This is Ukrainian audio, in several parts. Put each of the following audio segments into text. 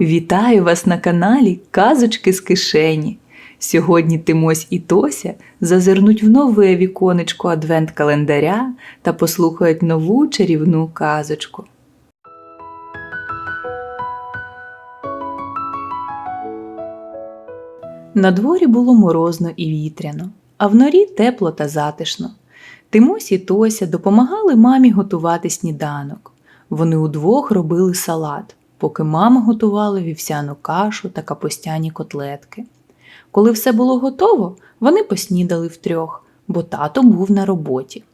Вітаю вас на каналі Казочки з кишені. Сьогодні Тимось і Тося зазирнуть в нове віконечко адвент-календаря та послухають нову чарівну казочку. На дворі було морозно і вітряно, а в норі тепло та затишно. Тимось і Тося допомагали мамі готувати сніданок. Вони удвох робили салат, поки мама готувала вівсяну кашу та капустяні котлетки. Коли все було готово, вони поснідали втрьох, бо тато був на роботі.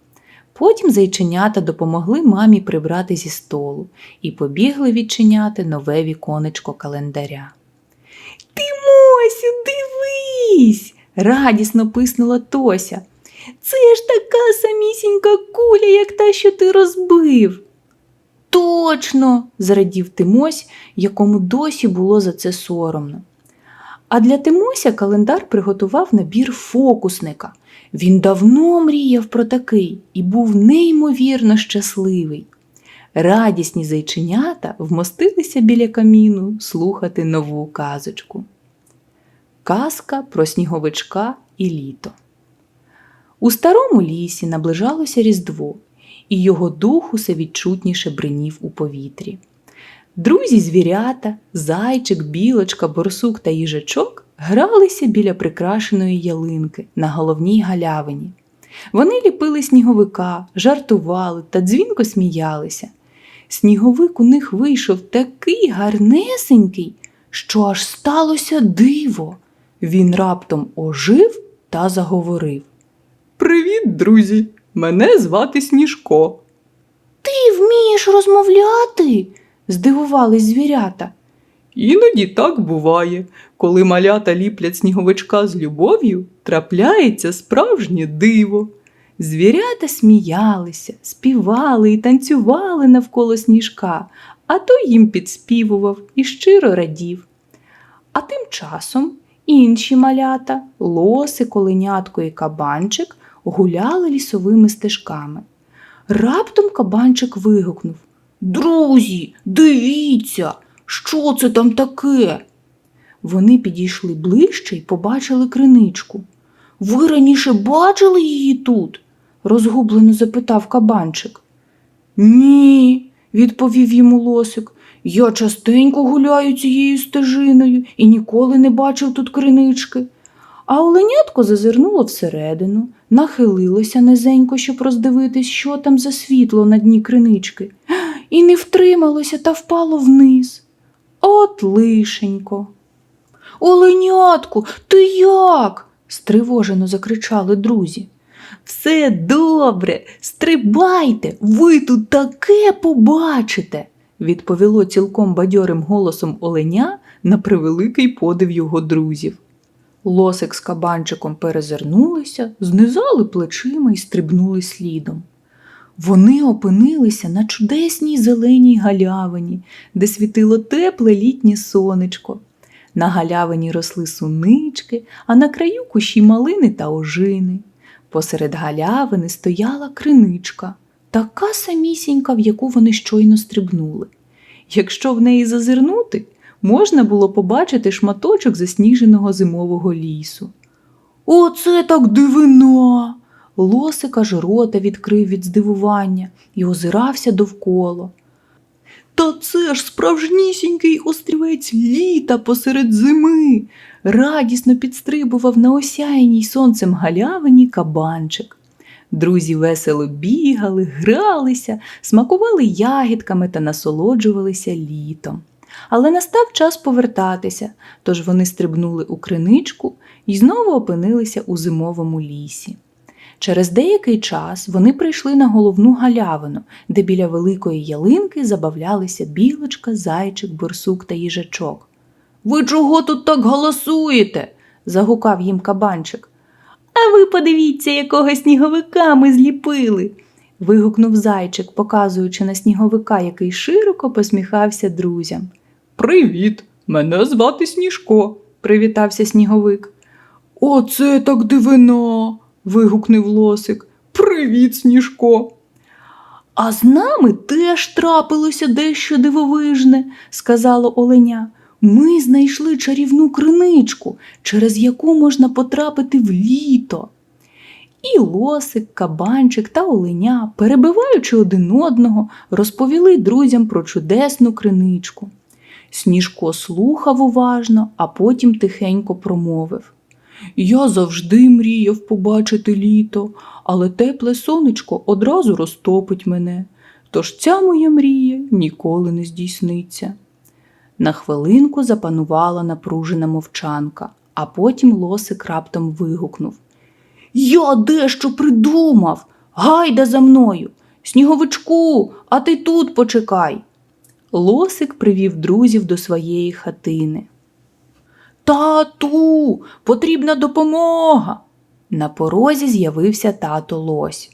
Потім зайченята допомогли мамі прибрати зі столу і побігли відчиняти нове віконечко календаря. Тимосю, дивись! радісно писнула Тося. Це ж така самісінька куля, як та, що ти розбив. Точно, зрадів Тимось, якому досі було за це соромно. А для Тимося календар приготував набір фокусника. Він давно мріяв про такий і був неймовірно щасливий. Радісні зайченята вмостилися біля каміну слухати нову казочку. Казка про сніговичка і літо. У старому лісі наближалося Різдво, і його дух усе відчутніше бринів у повітрі. Друзі звірята, зайчик, білочка, борсук та їжачок гралися біля прикрашеної ялинки на головній галявині. Вони ліпили сніговика, жартували та дзвінко сміялися. Сніговик у них вийшов такий гарнесенький, що аж сталося диво. Він раптом ожив та заговорив. Привіт, друзі! Мене звати Сніжко. Ти вмієш розмовляти? здивувались звірята. Іноді так буває. Коли малята ліплять сніговичка з любов'ю, трапляється справжнє диво. Звірята сміялися, співали і танцювали навколо сніжка, а той їм підспівував і щиро радів. А тим часом інші малята, лоси, коленятко і кабанчик гуляли лісовими стежками. Раптом кабанчик вигукнув Друзі, дивіться, що це там таке? Вони підійшли ближче і побачили криничку. Ви раніше бачили її тут? розгублено запитав кабанчик. Ні, відповів йому лосик. Я частенько гуляю цією стежиною і ніколи не бачив тут кринички. А оленятко зазирнуло всередину, нахилилося низенько, щоб роздивитись, що там за світло на дні кринички, і не втрималося та впало вниз. От лишенько. Оленятку, ти як? стривожено закричали друзі. Все добре, стрибайте, ви тут таке побачите, відповіло цілком бадьорим голосом оленя на превеликий подив його друзів. Лосик з кабанчиком перезирнулися, знизали плечима і стрибнули слідом. Вони опинилися на чудесній зеленій галявині, де світило тепле літнє сонечко. На галявині росли сунички, а на краю кущі малини та ожини. Посеред галявини стояла криничка, така самісінька, в яку вони щойно стрибнули. Якщо в неї зазирнути, можна було побачити шматочок засніженого зимового лісу. Оце так дивина! Лосик аж рота відкрив від здивування і озирався довкола. Та це ж справжнісінький острівець літа посеред зими. Радісно підстрибував на осяяній сонцем галявині кабанчик. Друзі весело бігали, гралися, смакували ягідками та насолоджувалися літом. Але настав час повертатися, тож вони стрибнули у криничку і знову опинилися у зимовому лісі. Через деякий час вони прийшли на головну галявину, де біля великої ялинки забавлялися білочка, зайчик, борсук та їжачок. Ви чого тут так голосуєте? загукав їм кабанчик. А ви подивіться, якого сніговика ми зліпили. вигукнув зайчик, показуючи на сніговика, який широко посміхався друзям. Привіт, мене звати Сніжко, привітався сніговик. Оце так дивина. вигукнув лосик. Привіт, Сніжко. А з нами теж трапилося дещо дивовижне, сказало Оленя. Ми знайшли чарівну криничку, через яку можна потрапити в літо. І лосик, кабанчик та оленя, перебиваючи один одного, розповіли друзям про чудесну криничку. Сніжко слухав уважно, а потім тихенько промовив. Я завжди мріяв побачити літо, але тепле сонечко одразу розтопить мене. Тож ця моя мрія ніколи не здійсниться. На хвилинку запанувала напружена мовчанка, а потім лосик раптом вигукнув. Я дещо придумав. Гайда за мною. Сніговичку, а ти тут почекай. Лосик привів друзів до своєї хатини. Тату, потрібна допомога. На порозі з'явився тато Лось.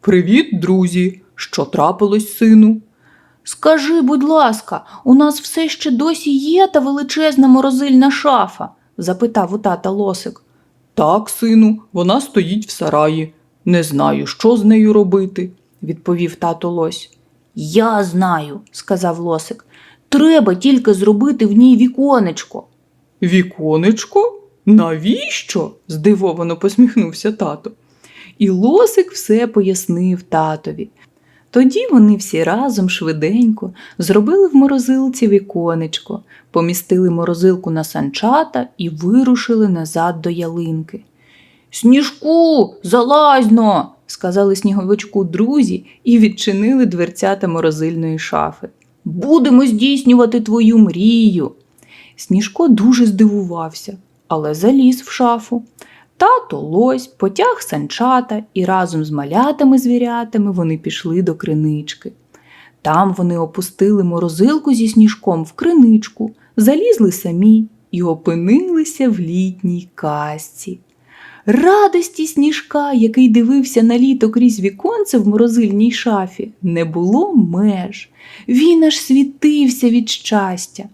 Привіт, друзі. Що трапилось, сину? Скажи, будь ласка, у нас все ще досі є та величезна морозильна шафа? запитав у тата Лосик. Так, сину, вона стоїть в сараї. Не знаю, що з нею робити, відповів тато Лось. Я знаю, сказав Лосик. Треба тільки зробити в ній віконечко. Віконечко? Навіщо? здивовано посміхнувся тато. І Лосик все пояснив татові. Тоді вони всі разом швиденько зробили в морозилці віконечко, помістили морозилку на санчата і вирушили назад до ялинки. Сніжку, залазьно, сказали сніговичку друзі і відчинили дверцята морозильної шафи. Будемо здійснювати твою мрію. Сніжко дуже здивувався, але заліз в шафу. Тато лось потяг санчата і разом з малятами звірятами вони пішли до кринички. Там вони опустили морозилку зі сніжком в криничку, залізли самі і опинилися в літній казці. Радості сніжка, який дивився на літо крізь віконце в морозильній шафі, не було меж. Він аж світився від щастя.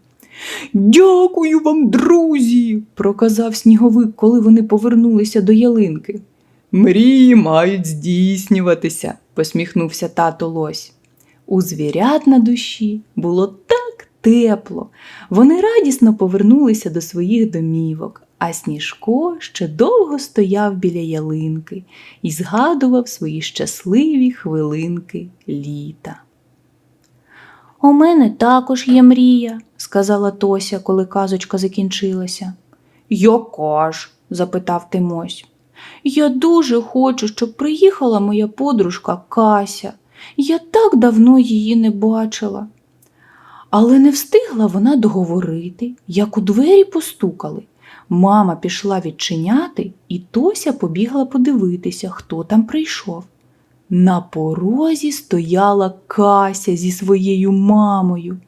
Дякую вам, друзі, проказав сніговик, коли вони повернулися до ялинки. Мрії мають здійснюватися, посміхнувся тато Лось. У звірят на душі було так тепло. Вони радісно повернулися до своїх домівок, а Сніжко ще довго стояв біля ялинки і згадував свої щасливі хвилинки літа. У мене також є мрія, сказала Тося, коли казочка закінчилася. Яка ж? запитав Тимось. Я дуже хочу, щоб приїхала моя подружка Кася. Я так давно її не бачила. Але не встигла вона договорити, як у двері постукали. Мама пішла відчиняти, і Тося побігла подивитися, хто там прийшов. На порозі стояла Кася зі своєю мамою.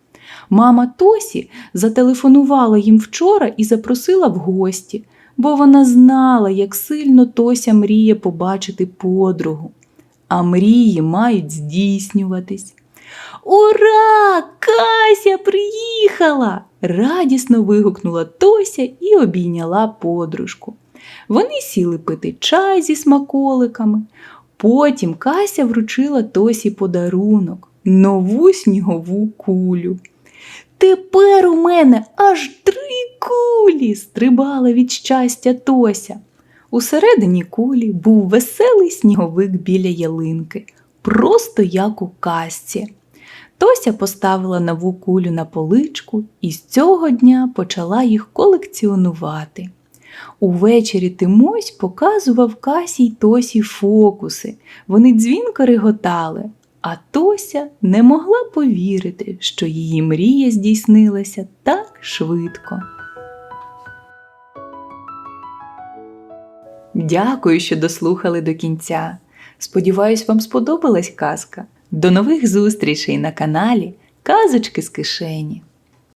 Мама Тосі зателефонувала їм вчора і запросила в гості, бо вона знала, як сильно Тося мріє побачити подругу. А мрії мають здійснюватись. Ура! Кася приїхала! радісно вигукнула Тося і обійняла подружку. Вони сіли пити чай зі смаколиками. Потім Кася вручила Тосі подарунок нову снігову кулю. Тепер у мене аж три кулі, стрибала від щастя Тося. Усередині кулі був веселий сніговик біля ялинки, просто як у казці. Тося поставила нову кулю на поличку і з цього дня почала їх колекціонувати. Увечері Тимось показував Касі й Тосі фокуси. Вони дзвінко реготали, а Тося не могла повірити, що її мрія здійснилася так швидко. Дякую, що дослухали до кінця. Сподіваюсь, вам сподобалась казка. До нових зустрічей на каналі Казочки з кишені.